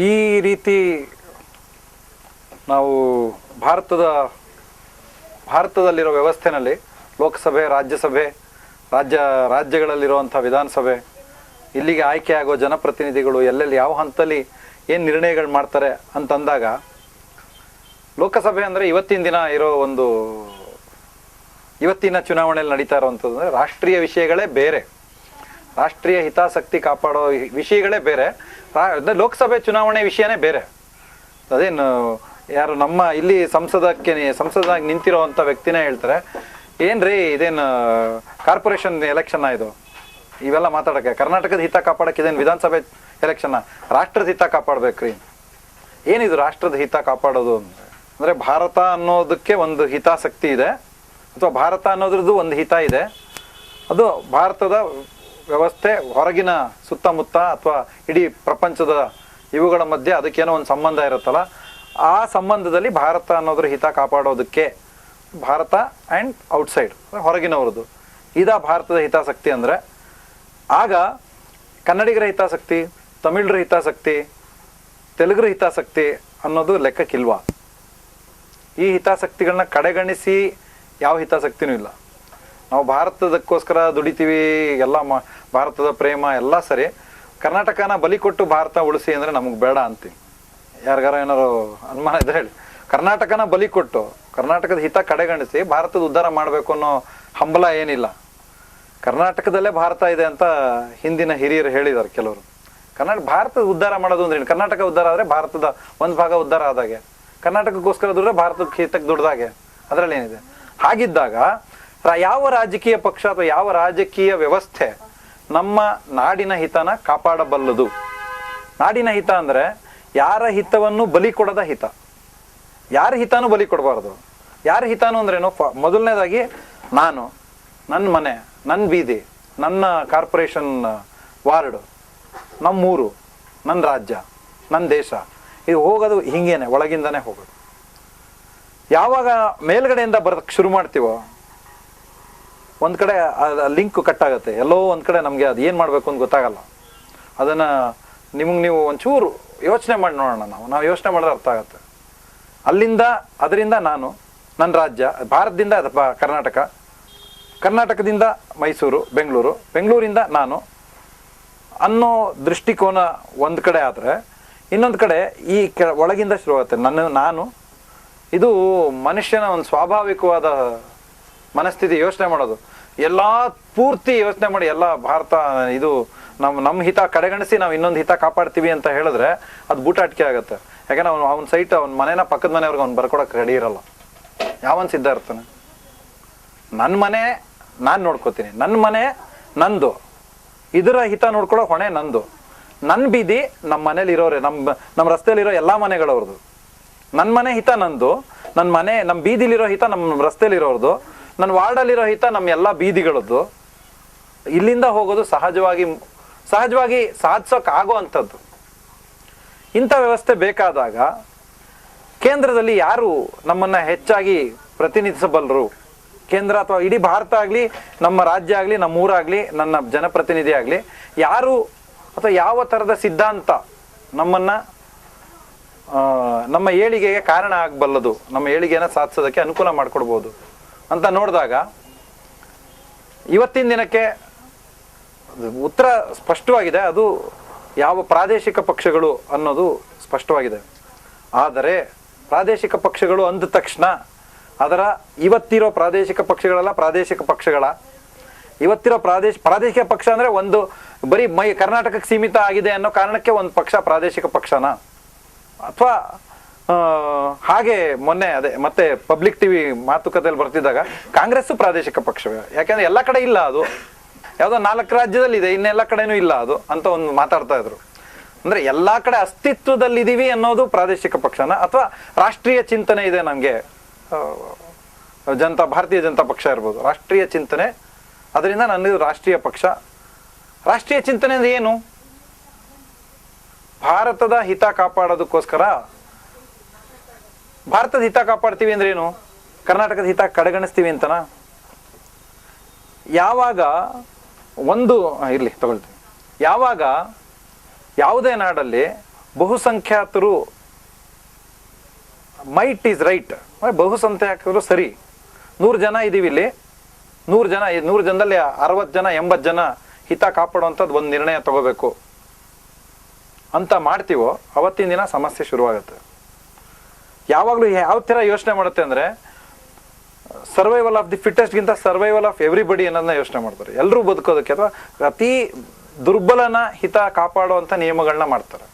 ಈ ರೀತಿ ನಾವು ಭಾರತದ ಭಾರತದಲ್ಲಿರೋ ವ್ಯವಸ್ಥೆನಲ್ಲಿ ಲೋಕಸಭೆ, ರಾಜ್ಯಸಭೆ, ರಾಜ್ಯ, ರಾಜ್ಯಗಳಲ್ಲಿರುವಂಥ ವಿಧಾನಸಭೆ, ಇಲ್ಲಿಗೆ ಆಯ್ಕೆ ಆಗೋ ಜನಪ್ರತಿನಿಧಿಗಳು ಎಲ್ಲೆಲ್ಲಿ, ಯಾವ ಹಂತದಲ್ಲಿ ಏನು ನಿರ್ಣಯಗಳು ಮಾಡ್ತಾರೆ ಅಂತಂದಾಗ ಲೋಕಸಭೆ ಅಂದರೆ ಇವತ್ತಿನ ದಿನ ಇರೋ ಒಂದು, ಇವತ್ತಿನ ಚುನಾವಣೆಯಲ್ಲಿ ನಡೀತಾ ಇರೋವಂಥದ್ದು ಅಂದರೆ ರಾಷ್ಟ್ರೀಯ ವಿಷಯಗಳೇ ಬೇರೆ. ರಾಷ್ಟ್ರೀಯ ಹಿತಾಸಕ್ತಿ ಕಾಪಾಡೋ ವಿಷಯಗಳೇ ಬೇರೆ. ಲೋಕಸಭೆ ಚುನಾವಣೆ ವಿಷಯನೇ ಬೇರೆ. ಅದೇನು, ಯಾರು ನಮ್ಮ ಇಲ್ಲಿ ಸಂಸದಕ್ಕೆ ನಿ- ನಿಂತಿರೋ ನಿಂತಿರೋವಂಥ ವ್ಯಕ್ತಿನೇ ಹೇಳ್ತಾರೆ, ಏನ್ರಿ ಇದೇನು ಕಾರ್ಪೊರೇಷನ್ ಎಲೆಕ್ಷನ್ ಇದು? ಇವೆಲ್ಲ ಮಾತಾಡಕ್ಕೆ ಕರ್ನಾಟಕದ ಹಿತ ಕಾಪಾಡಕ್ಕೆ ಇದೇನು ವಿಧಾನಸಭೆ ಎಲೆಕ್ಷನ್ನ ರಾಷ್ಟ್ರದ ಹಿತ ಕಾಪಾಡ್ಬೇಕ್ರಿ. ಏನಿದು ರಾಷ್ಟ್ರದ ಹಿತ ಕಾಪಾಡೋದು ಅಂದ್ರೆ ಭಾರತ ಅನ್ನೋದಕ್ಕೆ ಒಂದು ಹಿತಾಸಕ್ತಿ ಇದೆ, ಅಥವಾ ಭಾರತ ಅನ್ನೋದ್ರದ್ದು ಒಂದು ಹಿತ ಇದೆ. ಅದು ಭಾರತದ ವ್ಯವಸ್ಥೆ ಹೊರಗಿನ ಸುತ್ತಮುತ್ತ ಅಥವಾ ಇಡೀ ಪ್ರಪಂಚದ ಇವುಗಳ ಮಧ್ಯೆ ಅದಕ್ಕೇನೋ ಒಂದು ಸಂಬಂಧ ಇರುತ್ತಲ್ಲ, ಆ ಸಂಬಂಧದಲ್ಲಿ ಭಾರತ ಅನ್ನೋದ್ರ ಹಿತ ಕಾಪಾಡೋದಕ್ಕೆ ಭಾರತ ಆ್ಯಂಡ್ ಔಟ್ಸೈಡ್ ಹೊರಗಿನವ್ರದ್ದು. ಇದಾ ಭಾರತದ ಹಿತಾಸಕ್ತಿ ಅಂದರೆ, ಆಗ ಕನ್ನಡಿಗರ ಹಿತಾಸಕ್ತಿ, ತಮಿಳರ ಹಿತಾಸಕ್ತಿ, ತೆಲುಗರ ಹಿತಾಸಕ್ತಿ ಅನ್ನೋದು ಲೆಕ್ಕಕ್ಕಿಲ್ವಾ? ಈ ಹಿತಾಸಕ್ತಿಗಳನ್ನ ಕಡೆಗಣಿಸಿ ಯಾವ ಹಿತಾಸಕ್ತಿನೂ ಇಲ್ಲ. ನಾವು ಭಾರತದಕ್ಕೋಸ್ಕರ ದುಡಿತೀವಿ, ಎಲ್ಲ ಮ, ಭಾರತದ ಪ್ರೇಮ ಎಲ್ಲ ಸರಿ. ಕರ್ನಾಟಕನ ಬಲಿ ಕೊಟ್ಟು ಭಾರತ ಉಳಿಸಿ ಅಂದರೆ ನಮಗೆ ಬೇಡ ಅಂತೀವಿ. ಯಾರಿಗಾರ ಏನಾರು ಅನುಮಾನ ಇದ್ರೆ ಹೇಳಿ. ಕರ್ನಾಟಕನ ಬಲಿ ಕೊಟ್ಟು, ಕರ್ನಾಟಕದ ಹಿತ ಕಡೆಗಣಿಸಿ ಭಾರತದ ಉದ್ಧಾರ ಮಾಡಬೇಕು ಅನ್ನೋ ಹಂಬಲ ಏನಿಲ್ಲ. ಕರ್ನಾಟಕದಲ್ಲೇ ಭಾರತ ಇದೆ ಅಂತ ಹಿಂದಿನ ಹಿರಿಯರು ಹೇಳಿದ್ದಾರೆ ಕೆಲವರು. ಕರ್ನಾಟಕ ಭಾರತದ ಉದ್ಧಾರ ಮಾಡೋದು ಅಂದ್ರೆ? ಕರ್ನಾಟಕ ಉದ್ಧಾರ ಆದರೆ ಭಾರತದ ಒಂದು ಭಾಗ ಉದ್ಧಾರ ಆದಾಗೆ. ಕರ್ನಾಟಕಕ್ಕೋಸ್ಕರ ದುಡ್ರೆ ಭಾರತಕ್ಕೆ ಹಿತಕ್ಕೆ ದುಡ್ದಾಗೆ. ಅದರಲ್ಲಿ ಏನಿದೆ? ಹಾಗಿದ್ದಾಗ ಯಾವ ರಾಜಕೀಯ ಪಕ್ಷ ಅಥವಾ ಯಾವ ರಾಜಕೀಯ ವ್ಯವಸ್ಥೆ ನಮ್ಮ ನಾಡಿನ ಹಿತನ ಕಾಪಾಡಬಲ್ಲದು? ನಾಡಿನ ಹಿತ ಅಂದ್ರೆ ಯಾರ ಹಿತವನ್ನು ಬಲಿ ಕೊಡದ ಹಿತ? ಯಾರ ಹಿತಾನು ಬಲಿ ಕೊಡಬಾರ್ದು? ಯಾರ ಹಿತಾನು ಅಂದ್ರೇನು ಮೊದಲನೇದಾಗಿ ನಾನು ನನ್ನ ಮನೆ ನನ್ನ ಬೀದಿ, ನನ್ನ ಕಾರ್ಪೊರೇಷನ್ ವಾರ್ಡ್, ನಮ್ಮೂರು ನನ್ನ ರಾಜ್ಯ ನನ್ನ ದೇಶ. ಇದು ಹೋಗೋದು ಹಿಂಗೇನೆ, ಒಳಗಿಂದನೇ ಹೋಗೋದು. ಯಾವಾಗ ಮೇಲ್ಗಡೆಯಿಂದ ಬರೋದಕ್ಕೆ ಶುರು ಮಾಡ್ತೀವೋ ಒಂದು ಕಡೆ ಲಿಂಕ್ ಕಟ್ ಆಗುತ್ತೆ. ಎಲ್ಲೋ ಒಂದು ಕಡೆ ನಮಗೆ ಅದು ಏನು ಮಾಡಬೇಕು ಅಂತ ಗೊತ್ತಾಗಲ್ಲ. ಅದನ್ನು ನಿಮಗೆ ನೀವು ಒಂಚೂರು ಯೋಚನೆ ಮಾಡಿ ನೋಡೋಣ ನಾವು. ನಾವು ಯೋಚನೆ ಮಾಡಿದ್ರೆ ಅರ್ಥ ಆಗುತ್ತೆ. ಅಲ್ಲಿಂದ, ಅದರಿಂದ ನಾನು ನನ್ನ ರಾಜ್ಯ, ಭಾರತದಿಂದ ಕರ್ನಾಟಕ, ಕರ್ನಾಟಕದಿಂದ ಮೈಸೂರು, ಬೆಂಗಳೂರು, ಬೆಂಗಳೂರಿಂದ ನಾನು ಅನ್ನೋ ದೃಷ್ಟಿಕೋನ ಒಂದು ಕಡೆ ಆದರೆ, ಇನ್ನೊಂದು ಕಡೆ ಈ ಕೆ ಒಳಗಿಂದ ಶುರುವಾಗುತ್ತೆ ನನ್ನ, ನಾನು, ಇದು ಮನುಷ್ಯನ ಒಂದು ಸ್ವಾಭಾವಿಕವಾದ ಮನಸ್ಥಿತಿ ಯೋಚನೆ ಮಾಡೋದು. ಎಲ್ಲ ಪೂರ್ತಿ ಯೋಚನೆ ಮಾಡಿ ಎಲ್ಲ ಭಾರತ ಇದು ನಮ್ಮ ನಮ್ಮ ಹಿತ ಕಡೆಗಣಿಸಿ ನಾವು ಇನ್ನೊಂದು ಹಿತ ಕಾಪಾಡ್ತೀವಿ ಅಂತ ಹೇಳಿದ್ರೆ ಅದು ಬೂಟಾಟಿಕೆ ಆಗುತ್ತೆ. ಯಾಕಂದ್ರೆ ಅವ್ನು, ಅವ್ನ ಸೈಟ್ ಅವ್ನ ಮನೆನ ಪಕ್ಕದ ಮನೆಯವ್ರಿಗೆ ಅವ್ನು ಬರ್ಕೊಡಕ್ಕೆ ರೆಡಿ ಇರಲ್ಲ. ಯಾವನ್ ಸಿದ್ಧ ಇರ್ತಾನೆ ನನ್ನ ಮನೆ ನಾನು ನೋಡ್ಕೋತೀನಿ. ನನ್ನ ಮನೆ ನಂದು. ಇದರ ಹಿತ ನೋಡ್ಕೊಳ್ಳೋ ಹೊಣೆ ನಂದು. ನನ್ನ ಬೀದಿ ನಮ್ಮ ಮನೇಲಿ ಇರೋರೆ ನಮ್ಮ ನಮ್ಮ ರಸ್ತೆಯಲ್ಲಿರೋ ಎಲ್ಲ ಮನೆಗಳವ್ರದ್ದು ನನ್ನ ಮನೆ ಹಿತ ನಂದು. ನನ್ನ ಮನೆ ನಮ್ಮ ಬೀದಿಲಿರೋ ಹಿತ ನಮ್ಮ ರಸ್ತೆಯಲ್ಲಿರೋರ್ದು ನನ್ನ ವಾರ್ಡಲ್ಲಿರೋ ಹಿತ ನಮ್ಮ ಎಲ್ಲ ಬೀದಿಗಳದ್ದು. ಇಲ್ಲಿಂದ ಹೋಗೋದು ಸಹಜವಾಗಿ ಸಹಜವಾಗಿ ಸಾಧಿಸೋಕೆ ಆಗೋ ಅಂಥದ್ದು. ಇಂಥ ವ್ಯವಸ್ಥೆ ಬೇಕಾದಾಗ ಕೇಂದ್ರದಲ್ಲಿ ಯಾರು ನಮ್ಮನ್ನ ಹೆಚ್ಚಾಗಿ ಪ್ರತಿನಿಧಿಸಬಲ್ಲರು? ಕೇಂದ್ರ ಅಥವಾ ಇಡೀ ಭಾರತ ಆಗಲಿ, ನಮ್ಮ ರಾಜ್ಯ ಆಗಲಿ, ನಮ್ಮ ಊರಾಗಲಿ, ನನ್ನ ಜನಪ್ರತಿನಿಧಿ ಆಗಲಿ, ಯಾರು ಅಥವಾ ಯಾವ ಥರದ ಸಿದ್ಧಾಂತ ನಮ್ಮನ್ನ ನಮ್ಮ ಏಳಿಗೆಗೆ ಕಾರಣ ಆಗಬಲ್ಲದು, ನಮ್ಮ ಏಳಿಗೆನ ಸಾಧಿಸೋದಕ್ಕೆ ಅನುಕೂಲ ಮಾಡಿಕೊಡ್ಬೋದು? ಅಂತ ನೋಡಿದಾಗ ಇವತ್ತಿನ ದಿನಕ್ಕೆ ಉತ್ತರ ಸ್ಪಷ್ಟವಾಗಿದೆ. ಅದು ಯಾವ ಪ್ರಾದೇಶಿಕ ಪಕ್ಷಗಳು ಅನ್ನೋದು ಸ್ಪಷ್ಟವಾಗಿದೆ. ಆದರೆ ಪ್ರಾದೇಶಿಕ ಪಕ್ಷಗಳು ಅಂದ ತಕ್ಷಣ ಅದರ ಇವತ್ತಿರೋ ಪ್ರಾದೇಶಿಕ ಪಕ್ಷಗಳೆಲ್ಲ, ಪ್ರಾದೇಶಿಕ ಪಕ್ಷಗಳ. ಇವತ್ತಿರೋ ಪ್ರಾದೇಶ, ಪ್ರಾದೇಶಿಕ ಪಕ್ಷ ಅಂದರೆ ಒಂದು ಬರೀ ಮೈ, ಕರ್ನಾಟಕಕ್ಕೆ ಸೀಮಿತ ಆಗಿದೆ ಅನ್ನೋ ಕಾರಣಕ್ಕೆ ಒಂದು ಪಕ್ಷ ಪ್ರಾದೇಶಿಕ ಪಕ್ಷನಾ. ಅಥವಾ ಹಾಗೆ ಮೊನ್ನೆ ಅದೇ, ಮತ್ತೆ ಪಬ್ಲಿಕ್ ಟಿವಿ ಮಾತುಕತೆಯಲ್ಲಿ ಬರ್ತಿದ್ದಾಗ ಕಾಂಗ್ರೆಸ್ ಪ್ರಾದೇಶಿಕ ಪಕ್ಷವೇ. ಯಾಕಂದ್ರೆ ಎಲ್ಲ ಕಡೆ ಇಲ್ಲ ಅದು. ಯಾವುದೋ ನಾಲ್ಕು ರಾಜ್ಯದಲ್ಲಿ ಇದೆ ಇನ್ನೆಲ್ಲ ಕಡೆನೂ ಇಲ್ಲ ಅದು ಅಂತ ಒಂದು ಮಾತಾಡ್ತಾ ಇದ್ರು. ಅಂದ್ರೆ ಎಲ್ಲಾ ಕಡೆ ಅಸ್ತಿತ್ವದಲ್ಲಿದ್ದೀವಿ ಅನ್ನೋದು ಪ್ರಾದೇಶಿಕ ಪಕ್ಷನ ಅಥವಾ ರಾಷ್ಟ್ರೀಯ ಚಿಂತನೆ ಇದೆ ನಮಗೆ. ಜನತಾ, ಭಾರತೀಯ ಜನತಾ ಪಕ್ಷ ಇರ್ಬೋದು. ರಾಷ್ಟ್ರೀಯ ಚಿಂತನೆ, ಅದರಿಂದ ನನಗೆ ರಾಷ್ಟ್ರೀಯ ಪಕ್ಷ. ರಾಷ್ಟ್ರೀಯ ಚಿಂತನೆ ಅಂದ್ರೆ ಏನು? ಭಾರತದ ಹಿತ ಕಾಪಾಡೋದಕ್ಕೋಸ್ಕರ ಭಾರತದ ಹಿತ ಕಾಪಾಡ್ತೀವಿ ಅಂದ್ರೆ ಏನು? ಕರ್ನಾಟಕದ ಹಿತ ಕಡೆಗಣಿಸ್ತೀವಿ ಅಂತನಾ? ಯಾವಾಗ ಒಂದು ಇರಲಿ ತಗೊಳ್ತೀವಿ ಯಾವಾಗ ಯಾವುದೇ ನಾಡಲ್ಲಿ ಬಹುಸಂಖ್ಯಾತರು ಮೈಟ್ ಈಸ್ ರೈಟ್ ಬಹುಸಂಖ್ಯಾತರು ಸರಿ. ನೂರು ಜನ ಇದೀವಿ ಇಲ್ಲಿ. ನೂರು ಜನ ನೂರು ಜನದಲ್ಲಿ ಅರವತ್ತು ಜನ, ಎಂಬತ್ತು ಜನ ಹಿತ ಕಾಪಾಡುವಂಥದ್ದು ಒಂದು ನಿರ್ಣಯ ತಗೋಬೇಕು. ಅಂತ ಮಾಡ್ತೀವೋ, ಅವತ್ತಿನ ದಿನ ಸಮಸ್ಯೆ ಶುರುವಾಗುತ್ತೆ. ಯಾವಾಗಲೂ ಯಾವ ಥರ ಯೋಚನೆ ಮಾಡುತ್ತೆ ಅಂದರೆ ಸರ್ವೈವಲ್ ಆಫ್ ದಿ ಫಿಟ್ಟೆಸ್ಟ್ಗಿಂತ ಸರ್ವೈವಲ್ ಆಫ್ ಎವ್ರಿಬಡಿ ಅನ್ನೋದನ್ನ ಯೋಚನೆ ಮಾಡ್ತಾರೆ. ಎಲ್ಲರೂ ಬದುಕೋದಕ್ಕೆ ಅಥವಾ ಅತಿ ದುರ್ಬಲನ ಹಿತ ಕಾಪಾಡುವಂಥ ನಿಯಮಗಳನ್ನ ಮಾಡ್ತಾರೆ.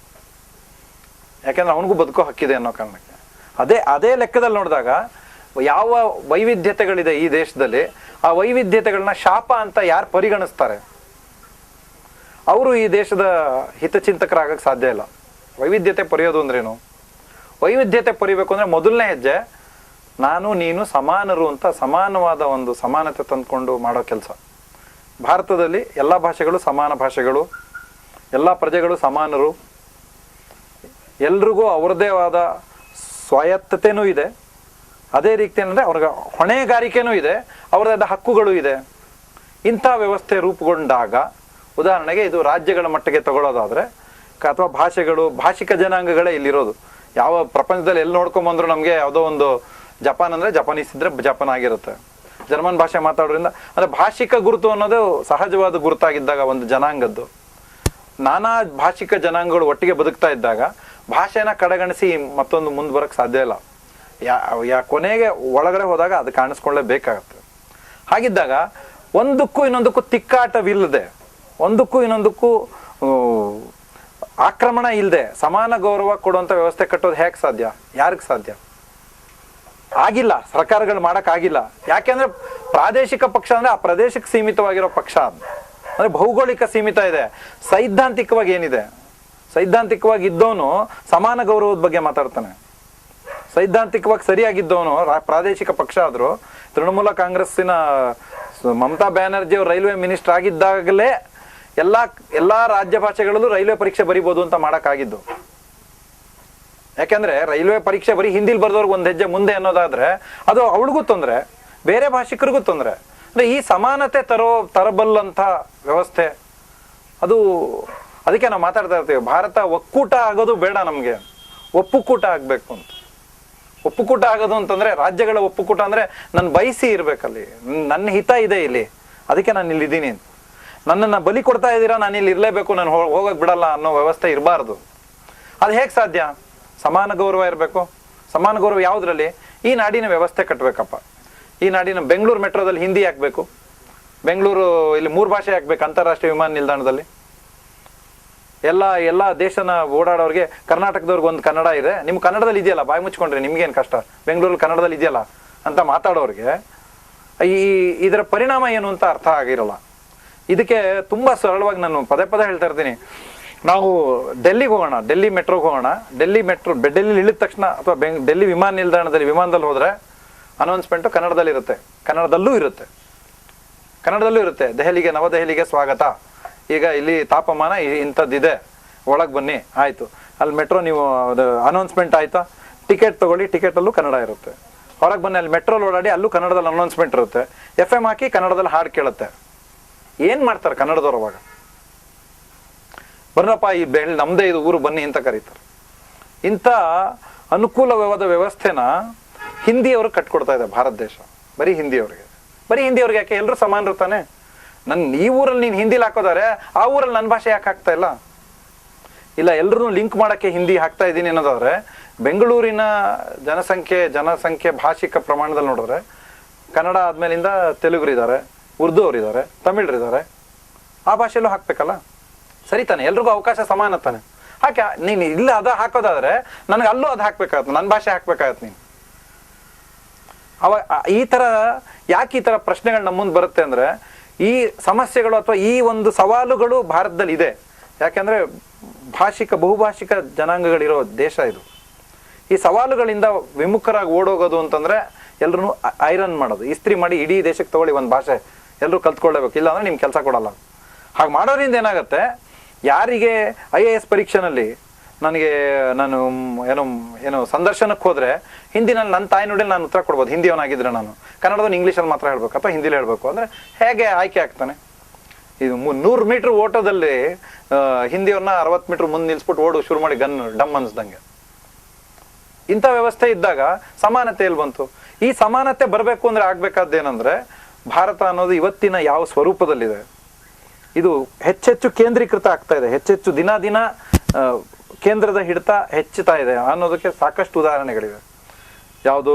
ಯಾಕೆಂದ್ರೆ ಅವನಿಗೂ ಬದುಕೋ ಹಕ್ಕಿದೆ ಅನ್ನೋ ಕಾರಣಕ್ಕೆ. ಅದೇ ಅದೇ ಲೆಕ್ಕದಲ್ಲಿ ನೋಡಿದಾಗ, ಯಾವ ವೈವಿಧ್ಯತೆಗಳಿದೆ ಈ ದೇಶದಲ್ಲಿ, ಆ ವೈವಿಧ್ಯತೆಗಳನ್ನ ಶಾಪ ಅಂತ ಯಾರು ಪರಿಗಣಿಸ್ತಾರೆ? ಅವರು ಈ ದೇಶದ ಹಿತಚಿಂತಕರಾಗಕ್ಕೆ ಸಾಧ್ಯ ಇಲ್ಲ. ವೈವಿಧ್ಯತೆ ಪರಿಯೋದು ಅಂದ್ರೇನು? ವೈವಿಧ್ಯತೆ ಪರಿಬೇಕು ಅಂದ್ರೆ ಮೊದಲನೇ ಹೆಜ್ಜೆ, ನಾನು, ನೀನು ಸಮಾನರು ಅಂತ ಸಮಾನವಾದ ಒಂದು ಸಮಾನತೆ ತಂದ್ಕೊಂಡು ಮಾಡೋ ಕೆಲಸ. ಭಾರತದಲ್ಲಿ ಎಲ್ಲ ಭಾಷೆಗಳು ಸಮಾನ ಭಾಷೆಗಳು, ಎಲ್ಲ ಪ್ರಜೆಗಳು ಸಮಾನರು. ಎಲ್ರಿಗೂ ಅವ್ರದ್ದೇ ಆದ ಸ್ವಾಯತ್ತತೆನೂ ಇದೆ. ಅದೇ ರೀತಿ ಏನಂದ್ರೆ ಅವ್ರಿಗೆ ಹೊಣೆಗಾರಿಕೆನೂ ಇದೆ ಅವರದ ಹಕ್ಕುಗಳು ಇದೆ. ಇಂಥ ವ್ಯವಸ್ಥೆ ರೂಪುಗೊಂಡಾಗ, ಉದಾಹರಣೆಗೆ ಇದು ರಾಜ್ಯಗಳ ಮಟ್ಟಿಗೆ ತಗೊಳ್ಳೋದಾದ್ರೆ ಅಥವಾ ಭಾಷೆಗಳು, ಭಾಷಿಕ ಜನಾಂಗಗಳೇ ಇಲ್ಲಿರೋದು. ಯಾವ ಪ್ರಪಂಚದಲ್ಲಿ ಎಲ್ಲಿ ನೋಡ್ಕೊಂಬಂದ್ರು ನಮಗೆ ಯಾವುದೋ ಒಂದು ಜಪಾನ್ ಅಂದರೆ ಜಪಾನೀಸ್ ಇದ್ರೆ ಜಪಾನ್ ಆಗಿರುತ್ತೆ. ಜರ್ಮನ್ ಭಾಷೆ ಮಾತಾಡೋದ್ರಿಂದ, ಅಂದರೆ ಭಾಷಿಕ ಗುರುತು ಅನ್ನೋದು ಸಹಜವಾದ ಗುರುತಾಗಿದ್ದಾಗ ಒಂದು ಜನಾಂಗದ್ದು. ನಾನಾ ಭಾಷಿಕ ಜನಾಂಗಗಳು ಒಟ್ಟಿಗೆ ಬದುಕ್ತಾ ಇದ್ದಾಗ ಭಾಷೆನ ಕಡೆಗಣಿಸಿ ಮತ್ತೊಂದು ಮುಂದೆ ಬರಕ್ಕೆ ಸಾಧ್ಯ ಇಲ್ಲ. ಯಾ ಯಾ ಕೊನೆಗೆ ಒಳಗಡೆ ಹೋದಾಗ ಅದು ಕಾಣಿಸ್ಕೊಳ್ಳೇಬೇಕಾಗತ್ತೆ ಹಾಗಿದ್ದಾಗ ಒಂದಕ್ಕೂ ಇನ್ನೊಂದಕ್ಕೂ ತಿಕ್ಕಾಟವಿಲ್ಲದೆ, ಒಂದಕ್ಕೂ ಇನ್ನೊಂದಕ್ಕೂ ಆಕ್ರಮಣ ಇಲ್ಲದೆ ಸಮಾನ ಗೌರವ ಕೊಡುವಂಥ ವ್ಯವಸ್ಥೆ ಕಟ್ಟೋದು ಹೇಗೆ ಸಾಧ್ಯ? ಯಾರಿಗೆ ಸಾಧ್ಯ? ಆಗಿಲ್ಲ, ಸರ್ಕಾರಗಳು ಮಾಡೋಕ್ಕಾಗಿಲ್ಲ ಯಾಕೆಂದ್ರೆ ಪ್ರಾದೇಶಿಕ ಪಕ್ಷ ಅಂದ್ರೆ ಆ ಪ್ರದೇಶಕ್ಕೆ ಸೀಮಿತವಾಗಿರೋ ಪಕ್ಷ. ಅಂದರೆ ಭೌಗೋಳಿಕ ಸೀಮಿತ ಇದೆ. ಸೈದ್ಧಾಂತಿಕವಾಗಿ ಏನಿದೆ? ಸೈದ್ಧಾಂತಿಕವಾಗಿ ಇದ್ದವನು ಸಮಾನ ಗೌರವದ ಬಗ್ಗೆ ಮಾತಾಡ್ತಾನೆ. ಸೈದ್ಧಾಂತಿಕವಾಗಿ ಸರಿಯಾಗಿದ್ದವನು ಪ್ರಾದೇಶಿಕ ಪಕ್ಷ ಆದರೂ ತೃಣಮೂಲ ಕಾಂಗ್ರೆಸ್ಸಿನ ಮಮತಾ ಬ್ಯಾನರ್ಜಿ ಅವರು ರೈಲ್ವೆ ಮಿನಿಸ್ಟರ್ ಆಗಿದ್ದಾಗಲೇ ಎಲ್ಲಾ ಎಲ್ಲಾ ರಾಜ್ಯ ಭಾಷೆಗಳಲ್ಲೂ ರೈಲ್ವೆ ಪರೀಕ್ಷೆ ಬರಿಬೋದು ಅಂತ ಮಾಡೋಕ್ಕಾಗಿದ್ದು. ಯಾಕೆಂದ್ರೆ ರೈಲ್ವೆ ಪರೀಕ್ಷೆ ಬರೀ ಹಿಂದಿಲ್ ಬರೆದವ್ರಿಗೆ ಒಂದು ಹೆಜ್ಜೆ ಮುಂದೆ ಅನ್ನೋದಾದ್ರೆ ಅದು ಅವಳಿಗೂ ತೊಂದ್ರೆ, ಬೇರೆ ಭಾಷಿಕರಿಗೂ ತೊಂದ್ರೆ. ಅಂದ್ರೆ ಈ ಸಮಾನತೆ ತರೋ ತರಬಲ್ಲಂತ ವ್ಯವಸ್ಥೆ, ಅದು, ಅದಕ್ಕೆ ನಾವು ಮಾತಾಡ್ತಾ ಇರ್ತೀವಿ. ಭಾರತ ಒಕ್ಕೂಟ ಆಗೋದು ಬೇಡ ನಮಗೆ. ಒಪ್ಪುಕೂಟ ಆಗ್ಬೇಕು ಅಂತ. ಒಪ್ಪುಕೂಟ ಆಗೋದು ಅಂತಂದ್ರೆ ರಾಜ್ಯಗಳ ಒಪ್ಪುಕೂಟ ಅಂದ್ರೆ ನನ್ನ ಬಯಸಿ ಇರ್ಬೇಕಲ್ಲಿ. ನನ್ನ ಹಿತ ಇದೆ ಇಲ್ಲಿ. ಅದಕ್ಕೆ ನಾನು ಇಲ್ಲಿ ಇದ್ದೀನಿ ಅಂತ. ನನ್ನನ್ನ ಬಲಿ ಕೊಡ್ತಾ ಇದ್ದೀರಾ? ನಾನು ಇಲ್ಲಿ ಇರಲೇಬೇಕು, ನಾನು ಹೋಗಕ್ ಬಿಡಲ್ಲ ಅನ್ನೋ ವ್ಯವಸ್ಥೆ ಇರಬಾರ್ದು. ಅದು ಹೇಗೆ ಸಾಧ್ಯ? ಸಮಾನ ಗೌರವ ಇರಬೇಕು. ಸಮಾನ ಗೌರವ ಯಾವುದ್ರಲ್ಲಿ? ಈ ನಾಡಿನ ವ್ಯವಸ್ಥೆ ಕಟ್ಟಬೇಕಪ್ಪ ಈ ನಾಡಿನ ಬೆಂಗಳೂರು ಮೆಟ್ರೋದಲ್ಲಿ ಹಿಂದಿ ಹಾಕ್ಬೇಕು. ಬೆಂಗಳೂರು ಇಲ್ಲಿ ಮೂರು ಭಾಷೆ ಹಾಕ್ಬೇಕು, ಅಂತಾರಾಷ್ಟ್ರೀಯ ವಿಮಾನ ನಿಲ್ದಾಣದಲ್ಲಿ. ಎಲ್ಲ ಎಲ್ಲ ದೇಶನ ಓಡಾಡೋರಿಗೆ ಕರ್ನಾಟಕದವ್ರಿಗೆ ಒಂದು ಕನ್ನಡ ಇದೆ. ನಿಮ್ಮ ಕನ್ನಡದಲ್ಲಿ ಇದೆಯಲ್ಲ, ಬಾಯಿ ಮುಚ್ಕೊಂಡ್ರೆ, ನಿಮ್ಗೇನು ಕಷ್ಟ? ಬೆಂಗಳೂರಲ್ಲಿ ಕನ್ನಡದಲ್ಲಿ ಇದೆಯಲ್ಲ ಅಂತ ಮಾತಾಡೋರಿಗೆ ಈ, ಇದರ ಪರಿಣಾಮ ಏನು ಅಂತ ಅರ್ಥ ಆಗಿರಲ್ಲ. ಇದಕ್ಕೆ ತುಂಬಾ ಸರಳವಾಗಿ ನಾನು ಪದೇ ಪದೇ ಹೇಳ್ತಾ ಇರ್ತೀನಿ. ನಾವು ಡೆಲ್ಲಿಗೆ ಹೋಗೋಣ, ಡೆಲ್ಲಿ ಮೆಟ್ರೋಗೆ ಹೋಗೋಣ. ಡೆಲ್ಲಿ ಮೆಟ್ರೋ ಡೆಲ್ಲಿ ಇಳಿದ ತಕ್ಷಣ ಅಥವಾ ಬೆಂಗ್ ಡೆಲ್ಲಿ ವಿಮಾನ ನಿಲ್ದಾಣದಲ್ಲಿ, ವಿಮಾನದಲ್ಲಿ ಹೋದರೆ ಅನೌನ್ಸ್ಮೆಂಟು ಕನ್ನಡದಲ್ಲಿ ಇರುತ್ತೆ. ಕನ್ನಡದಲ್ಲೂ ಇರುತ್ತೆ. ಕನ್ನಡದಲ್ಲೂ ಇರುತ್ತೆ. ದೆಹಲಿಗೆ, ನವದೆಹಲಿಗೆ ಸ್ವಾಗತ. ಈಗ ಇಲ್ಲಿ ತಾಪಮಾನ ಇಂಥದ್ದಿದೆ. ಒಳಗೆ ಬನ್ನಿ, ಆಯ್ತು. ಅಲ್ಲಿ ಮೆಟ್ರೋ ನೀವು, ಅದು ಅನೌನ್ಸ್ಮೆಂಟ್ ಆಯ್ತಾ? ಟಿಕೆಟ್ ತಗೊಳ್ಳಿ, ಟಿಕೆಟಲ್ಲೂ ಕನ್ನಡ ಇರುತ್ತೆ. ಹೊರಗೆ ಬನ್ನಿ, ಅಲ್ಲಿ ಮೆಟ್ರೋಲ್ ಓಡಾಡಿ ಅಲ್ಲೂ ಕನ್ನಡದಲ್ಲಿ ಅನೌನ್ಸ್ಮೆಂಟ್ ಇರುತ್ತೆ. ಎಫ್ ಎಂ ಹಾಕಿ ಕನ್ನಡದಲ್ಲಿ ಹಾಡು ಕೇಳುತ್ತೆ. ಏನು ಮಾಡ್ತಾರೆ ಕನ್ನಡದವ್ರು ಅವಾಗ? ಬರ್ರಪ್ಪ, ಈ ಬೆಳ್ ನಮ್ದೇ ಇದು ಊರು, ಬನ್ನಿ ಅಂತ ಕರೀತಾರೆ. ಇಂಥ ಅನುಕೂಲವಾದ ವ್ಯವಸ್ಥೆನ ಹಿಂದಿಯವರು ಕಟ್ಕೊಡ್ತಾ ಇದೆ ಭಾರತ ದೇಶ. ಬರೀ ಹಿಂದಿಯವ್ರಿಗೆ. ಬರೀ ಹಿಂದಿಯವ್ರಿಗೆ ಯಾಕೆ? ಎಲ್ಲರೂ ಸಮಾನರು ತಾನೆ? ನನ್ನ ಈ ಊರಲ್ಲಿ ನೀನು ಹಿಂದಿಲಿ ಹಾಕೋದಾರೆ ಆ ಊರಲ್ಲಿ ನನ್ನ ಭಾಷೆ ಯಾಕೆ ಹಾಕ್ತಾ ಇಲ್ಲ? ಇಲ್ಲ ಎಲ್ಲರೂ ಲಿಂಕ್ ಮಾಡಕ್ಕೆ ಹಿಂದಿ ಹಾಕ್ತಾ ಇದ್ದೀನಿ ಅನ್ನೋದಾದ್ರೆ, ಬೆಂಗಳೂರಿನ ಜನಸಂಖ್ಯೆ ಜನಸಂಖ್ಯೆ ಭಾಷಿಕ ಪ್ರಮಾಣದಲ್ಲಿ ನೋಡಿದ್ರೆ, ಕನ್ನಡ ಆದ್ಮೇಲಿಂದ ತೆಲುಗುರಿದ್ದಾರೆ. ಉರ್ದು ಅವ್ರು ಇದ್ದಾರೆ ತಮಿಳ್ರಿದ್ದಾರೆ. ಆ ಭಾಷೆಯಲ್ಲೂ ಹಾಕ್ಬೇಕಲ್ಲ? ಸರಿ ತಾನೆ, ಎಲ್ರಿಗೂ ಅವಕಾಶ ಸಮಾನ ತಾನೆ. ಹಾಕಿ ನೀನು ಇಲ್ಲ ಅದ ಹಾಕೋದಾದ್ರೆ ನನಗೆ ಅಲ್ಲೂ ಅದು ಹಾಕ್ಬೇಕಾಗತ್ತೆ ನನ್ನ ಭಾಷೆ ಹಾಕ್ಬೇಕಾಗತ್ತೆ ನೀನು. ಅವ ಈ ತರ, ಯಾಕೆ ಈ ತರ ಪ್ರಶ್ನೆಗಳು ನಮ್ಮ ಮುಂದೆ ಬರುತ್ತೆ ಅಂದ್ರೆ, ಈ ಸಮಸ್ಯೆಗಳು ಅಥವಾ ಈ ಒಂದು ಸವಾಲುಗಳು ಭಾರತದಲ್ಲಿ ಇದೆ. ಯಾಕೆಂದ್ರೆ ಭಾಷಿಕ, ಬಹುಭಾಷಿಕ ಜನಾಂಗಗಳಿರೋ ದೇಶ ಇದು. ಈ ಸವಾಲುಗಳಿಂದ ವಿಮುಖರಾಗಿ ಓಡೋಗೋದು ಅಂತಂದ್ರೆ ಎಲ್ರು ಐರನ್ ಮಾಡೋದು. ಇಸ್ತ್ರಿ ಮಾಡಿ ಇಡೀ ದೇಶಕ್ಕೆ ತಗೊಳ್ಳಿ ಒಂದು ಭಾಷೆ. ಎಲ್ಲರೂ ಕಲ್ತ್ಕೊಳ್ಳೇಬೇಕು. ಇಲ್ಲ ಅಂದ್ರೆ ನಿಮ್ಗೆ ಕೆಲಸ ಕೊಡಲ್ಲ. ಹಾಗೆ ಮಾಡೋದ್ರಿಂದ ಏನಾಗುತ್ತೆ, ಯಾರಿಗೆ ಐ ಎ ಎಸ್ ಪರೀಕ್ಷೆನಲ್ಲಿ ನನಗೆ, ನಾನು ಏನೋ ಏನೋ ಸಂದರ್ಶನಕ್ಕೆ ಹೋದ್ರೆ ಹಿಂದಿನಲ್ಲಿ ನನ್ನ ತಾಯಿ ನೋಡಿ ನಾನು ಉತ್ತರ ಕೊಡ್ಬೋದು. ಹಿಂದಿಯವನಾಗಿದ್ರೆ ನಾನು. ಕನ್ನಡದವನು ಇಂಗ್ಲೀಷಲ್ಲಿ ಮಾತ್ರ ಹೇಳ್ಬೇಕು, ಅಥವಾ ಹಿಂದಿಲಿ ಹೇಳ್ಬೇಕು. ಅಂದ್ರೆ ಹೇಗೆ ಆಯ್ಕೆ ಆಗ್ತಾನೆ? ಇದು ನೂರು ಮೀಟರ್ ಓಟದಲ್ಲಿ ಹಿಂದಿಯವ್ರನ್ನ ಅರವತ್ತು ಮೀಟರ್ ಮುಂದೆ ನಿಲ್ಸ್ಬಿಟ್ಟು ಓಡು, ಶುರು ಮಾಡಿ ಗನ್, ಡಮ್ ಅನ್ಸ್ದಂಗೆ. ಇಂಥ ವ್ಯವಸ್ಥೆ ಇದ್ದಾಗ ಸಮಾನತೆ ಇಲ್ಲಿ ಬಂತು. ಈ ಸಮಾನತೆ ಬರಬೇಕು ಅಂದ್ರೆ ಆಗ್ಬೇಕಾದ್ದೇನಂದ್ರೆ ಭಾರತ ಅನ್ನೋದು ಇವತ್ತಿನ ಯಾವ ಸ್ವರೂಪದಲ್ಲಿದೆ? ಇದು ಹೆಚ್ಚೆಚ್ಚು ಕೇಂದ್ರೀಕೃತ ಆಗ್ತಾ ಇದೆ. ಹೆಚ್ಚೆಚ್ಚು ದಿನ ದಿನ ಕೇಂದ್ರದ ಹಿಡಿತ ಹೆಚ್ಚುತ್ತಾ ಇದೆ ಅನ್ನೋದಕ್ಕೆ ಸಾಕಷ್ಟು ಉದಾಹರಣೆಗಳಿವೆ. ಯಾವುದು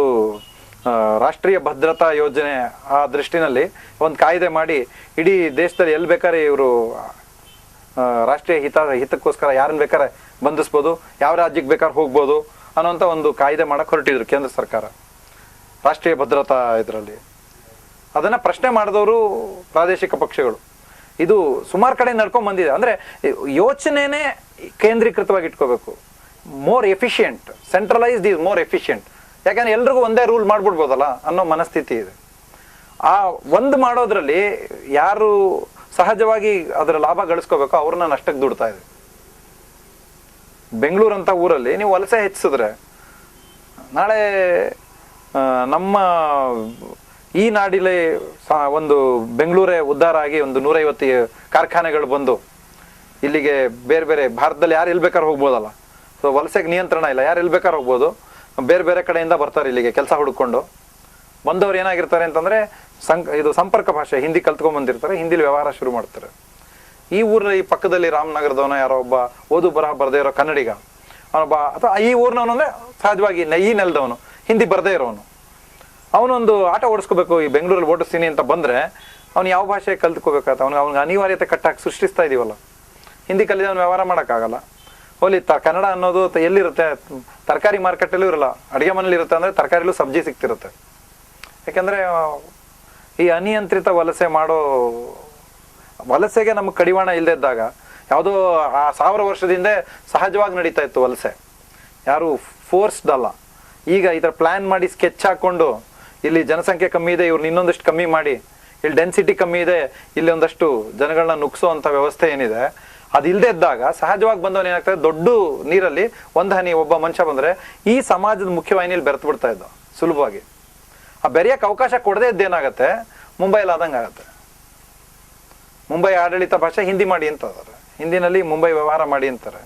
ರಾಷ್ಟ್ರೀಯ ಭದ್ರತಾ ಯೋಜನೆ ಆ ದೃಷ್ಟಿನಲ್ಲಿ ಒಂದು ಕಾಯ್ದೆ ಮಾಡಿ ಇಡೀ ದೇಶದಲ್ಲಿ ಎಲ್ಲಿ ಬೇಕಾದ್ರೆ ಇವರು ರಾಷ್ಟ್ರೀಯ ಹಿತ, ಹಿತಕ್ಕೋಸ್ಕರ ಯಾರನ್ನ ಬೇಕಾದ್ರೆ ಬಂಧಿಸ್ಬೋದು, ಯಾವ ರಾಜ್ಯಕ್ಕೆ ಬೇಕಾದ್ರೆ ಹೋಗ್ಬೋದು ಅನ್ನೋಂಥ ಒಂದು ಕಾಯ್ದೆ ಮಾಡಕ್ಕೆ ಹೊರಟಿದ್ರು ಕೇಂದ್ರ ಸರ್ಕಾರ. ರಾಷ್ಟ್ರೀಯ ಭದ್ರತಾ ಇದರಲ್ಲಿ. ಅದನ್ನ ಪ್ರಶ್ನೆ ಮಾಡಿದವರು ಪ್ರಾದೇಶಿಕ ಪಕ್ಷಗಳು. ಇದು ಸುಮಾರು ಕಡೆ ನಡ್ಕೊಂಡ್ ಬಂದಿದೆ. ಅಂದ್ರೆ ಯೋಚನೆನೇ ಕೇಂದ್ರೀಕೃತವಾಗಿ ಇಟ್ಕೋಬೇಕು. More efficient centralised is more efficient ಯಾಕಂದ್ರೆ ಎಲ್ರಿಗೂ ಒಂದೇ ರೂಲ್ ಮಾಡ್ಬಿಡ್ಬೋದಲ್ಲ ಅನ್ನೋ ಮನಸ್ಥಿತಿ ಇದೆ. ಆ ಒಂದು ಮಾಡೋದ್ರಲ್ಲಿ ಯಾರು ಸಹಜವಾಗಿ ಅದರ ಲಾಭ ಗಳಿಸ್ಕೋಬೇಕೋ ಅವ್ರನ್ನ ನಷ್ಟಕ್ಕೆ ದುಡ್ತಾ ಇದೆ. ಬೆಂಗಳೂರು ಅಂತ ಊರಲ್ಲಿ ನೀವು ವಲಸೆ ಹೆಚ್ಚಿಸಿದ್ರೆ ನಾಳೆ ನಮ್ಮ ಈ ನಾಡಿಲೆ ಸ- ಒಂದು ಬೆಂಗಳೂರೇ ಉದ್ಧಾರ ಆಗಿ ಒಂದು ನೂರೈವತ್ತು ಕಾರ್ಖಾನೆಗಳು ಬಂದು ಇಲ್ಲಿಗೆ ಬೇರೆ ಬೇರೆ ಭಾರತದಲ್ಲಿ ಯಾರು ಎಲ್ಲಿ ಬೇಕಾದ್ರೆ ಹೋಗ್ಬೋದಲ್ಲ. ಸೊ ವಲಸೆಗೆ ನಿಯಂತ್ರಣ ಇಲ್ಲ. ಯಾರು ಎಲ್ಲಿ ಬೇಕಾದ್ರೆ ಹೋಗ್ಬೋದು. ಬೇರೆ ಬೇರೆ ಕಡೆಯಿಂದ ಬರ್ತಾರೆ ಇಲ್ಲಿಗೆ ಕೆಲಸ ಹುಡುಕೊಂಡು. ಬಂದವ್ರು ಏನಾಗಿರ್ತಾರೆ ಅಂತಂದ್ರೆ ಸಂಕ್, ಇದು ಸಂಪರ್ಕ ಭಾಷೆ, ಹಿಂದಿ ಕಲ್ತ್ಕೊಂಡ್ ಬಂದಿರ್ತಾರೆ, ಹಿಂದಿಲಿ ವ್ಯವಹಾರ ಶುರು ಮಾಡ್ತಾರೆ. ಈ ಊರಿನ ಈ ಪಕ್ಕದಲ್ಲಿ ರಾಮನಗರದವನ ಯಾರೋ ಒಬ್ಬ ಓದು ಬರಹ ಬರದೇ ಇರೋ ಕನ್ನಡಿಗ. ಅವನೊಬ್ಬ, ಅಥವಾ ಈ ಊರಿನವನು ಅಂದ್ರೆ ಸಹಜವಾಗಿ ಈ ನೆಲದವನು. ಹಿಂದಿ ಬರದೇ ಇರೋನು ಅವನೊಂದು ಆಟ ಓಡಿಸ್ಕೋಬೇಕು, ಈ ಬೆಂಗಳೂರಲ್ಲಿ ಓಡಿಸ್ತೀನಿ ಅಂತ ಬಂದ್ರೆ ಅವ್ನು ಯಾವ ಭಾಷೆ ಕಲ್ತ್ಕೋಬೇಕಾತ ಅವ್ನಿಗೆ ಅವ್ನಿಗೆ ಅನಿವಾರ್ಯತೆ ಕಟ್ಟಾಕಿ ಸೃಷ್ಟಿಸ್ತಾ ಇದೀವಲ್ಲ. ಹಿಂದಿ ಕಲಿದವನು ವ್ಯವಹಾರ ಮಾಡೋಕ್ಕಾಗಲ್ಲ. ಹೋಲಿ, ತ, ಕನ್ನಡ ಅನ್ನೋದು ಎಲ್ಲಿರುತ್ತೆ? ತರಕಾರಿ ಮಾರ್ಕೆಟಲ್ಲೂ ಇರಲ್ಲ. ಅಡುಗೆ ಮನೇಲಿ ಇರುತ್ತೆ ಅಂದರೆ ತರಕಾರಿಲೂ ಸಬ್ಜಿ ಸಿಗ್ತಿರುತ್ತೆ. ಯಾಕೆಂದರೆ ಈ ಅನಿಯಂತ್ರಿತ ವಲಸೆ ಮಾಡೋ, ವಲಸೆಗೆ ನಮಗೆ ಕಡಿವಾಣ ಇಲ್ಲದೇ ಇದ್ದಾಗ ಯಾವುದೋ ಆ ಸಾವಿರ ವರ್ಷದಿಂದ ಸಹಜವಾಗಿ ನಡೀತಾ ಇತ್ತು ವಲಸೆ. ಯಾರು ಫೋರ್ಸ್ಡ್ ಅಲ್ಲ. ಈಗ ಈ ಥರ ಪ್ಲ್ಯಾನ್ ಮಾಡಿ ಸ್ಕೆಚ್ ಹಾಕೊಂಡು ಇಲ್ಲಿ ಜನಸಂಖ್ಯೆ ಕಮ್ಮಿ ಇದೆ ಇವ್ರನ್ನ ಇನ್ನೊಂದಷ್ಟು ಕಮ್ಮಿ ಮಾಡಿ. ಇಲ್ಲಿ ಡೆನ್ಸಿಟಿ ಕಮ್ಮಿ ಇದೆ, ಇಲ್ಲಿ ಒಂದಷ್ಟು ಜನಗಳನ್ನ ನುಗ್ಸೋವಂಥ ವ್ಯವಸ್ಥೆ ಏನಿದೆ ಅದು ಇಲ್ಲದೆ ಇದ್ದಾಗ ಸಹಜವಾಗಿ ಬಂದವನು ಏನಾಗ್ತದೆ, ದೊಡ್ಡ ನೀರಲ್ಲಿ ಒಂದು ಹನಿ ಒಬ್ಬ ಮನುಷ್ಯ ಬಂದ್ರೆ ಈ ಸಮಾಜದ ಮುಖ್ಯವಾಹಿನಿಯಲ್ಲಿ ಬೆರೆತು ಬಿಡ್ತಾ ಇದ್ದ, ಸುಲಭವಾಗಿ. ಆ ಬೆರೆಯಕ್ಕೆ ಅವಕಾಶ ಕೊಡದೇ ಇದ್ದೇನಾಗತ್ತೆ ಮುಂಬೈಲಿ ಆದಂಗೆ ಆಗುತ್ತೆ. ಮುಂಬೈ ಆಡಳಿತ ಭಾಷೆ ಹಿಂದಿ ಮಾಡಿ ಅಂತ ಹಿಂದಿನಲ್ಲಿ ಮುಂಬೈ ವ್ಯವಹಾರ ಮಾಡಿ ಅಂತಾರೆ?